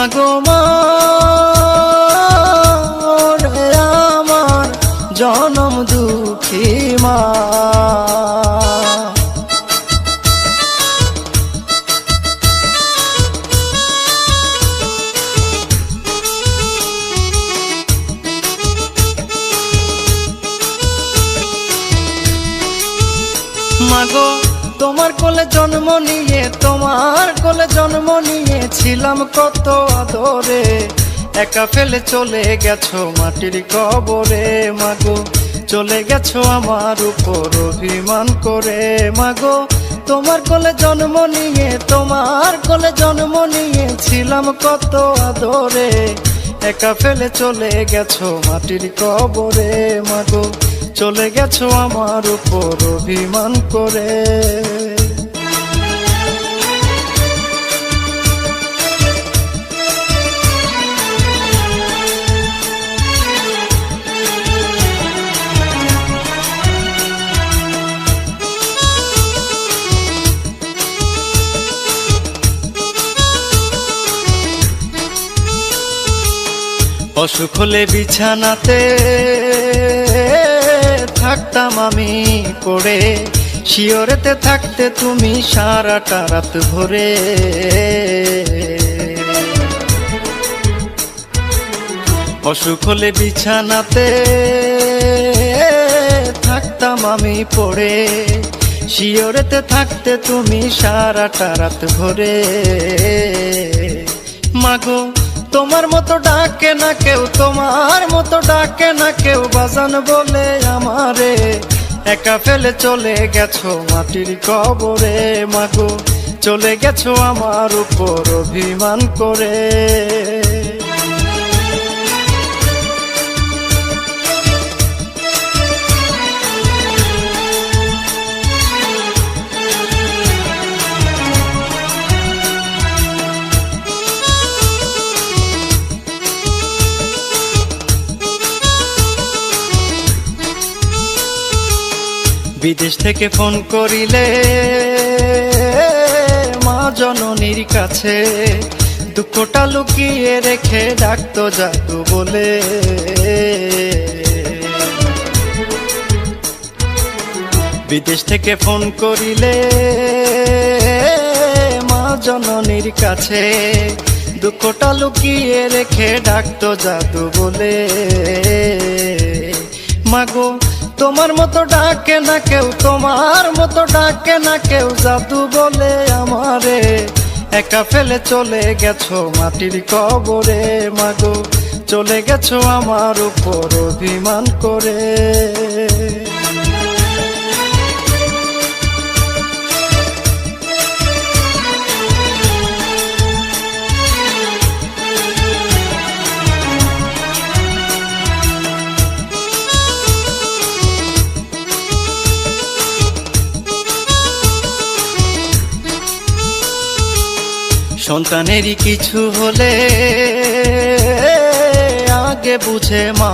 মাগো মা আমার জনম দুঃখী মা। মাগো তোমার কোলে জন্ম নিয়ে তোমার কোলে জন্ম নিয়ে ছিলাম কত আদরে। একা ফেলে চলে গেছো মাটির কবরে। মাগো, চলে গেছো আমার উপর অভিমান করে। মাগো, তোমার কোলে জন্ম নিয়ে, তোমার কোলে জন্ম নিয়ে ছিলাম কত আদরে। একা ফেলে চলে গেছো মাটির কবরে। মাগো, চলে গেছো আমার উপর অভিমান করে। অসুখ হলে বিছানাতে, থাকতাম আমি পড়ে। শিওরেতে থাকতে তুমি সারাটা রাত ভরে। অসুখ হলে বিছানাতে, থাকতাম আমি পড়ে। শিওরেতে থাকতে তুমি সারাটা রাত ভরে। মাগো তোমার মতো ডাকে না কেউ, তোমার মতো ডাকে না কেউ, বাজান বলে আমারে, একা ফেলে চলে গেছো মাটির কবরে। মাগো, চলে গেছো আমার উপর অভিমান করে। বিদেশ থেকে ফোন করিলে মা জননীর কাছে দুঃখটা লুকিয়ে রেখে ডাকতো জাদু বলে। বিদেশ থেকে ফোন করিলে মা জননীর কাছে দুঃখটা লুকিয়ে রেখে ডাকতো জাদু বলে। মাগো তোমার মতো ডাকে না কেউ, তোমার মতো ডাকে না কেউ, জাদু বলে আমারে। একা ফেলে চলে গেছো মাটির কবরে, মাগো। চলে গেছো আমার উপর অভিমান করে। সন্তানেরই কিছু হলে আগে বুঝে মা।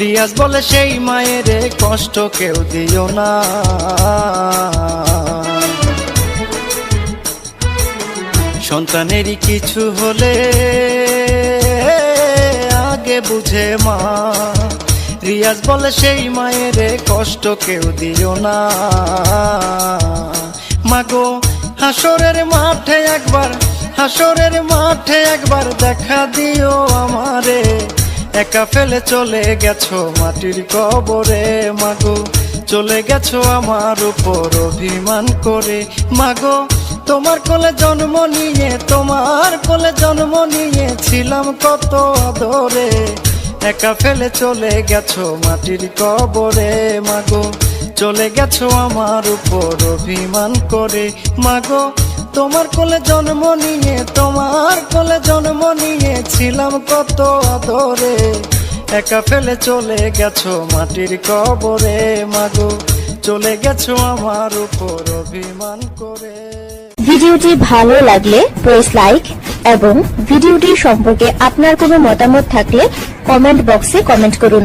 রিয়াজ বলে সেই মায়ের কষ্ট কেউ দিও না। সন্তানেরই কিছু হলে আগে বুঝে মা। রিয়াজ বলে সেই মায়ের কষ্ট কেউ দিও না। মাগো হাসরের মাঠে একবার, হাসরের মাঠে একবার দেখা দিও আমারে। একা ফেলে চলে গেছো মাটির কবরে, মাগো। চলে গেছো আমার উপর অভিমান করে, মাগো। তোমার কোলে জন্ম নিয়ে, তোমার কোলে জন্ম নিয়ে ছিলাম কত আদরে। একা ফেলে চলে গেছো মাটির কবরে, মাগো। চলে গেছো আমার উপর অভিমান করে। মাগো, তোমার কোলে জন্ম নিয়ে, তোমার কোলে জন্ম নিয়ে ছিলাম কত আদরে। একা ফেলে চলে গেছো মাটির কবরে। মাগো, চলে গেছো আমার উপর অভিমান করে। ভিডিওটি ভালো লাগলে প্রেস লাইক এবং ভিডিওটি সম্পর্কে আপনার কোনো মতামত থাকলে কমেন্ট বক্সে কমেন্ট করুন।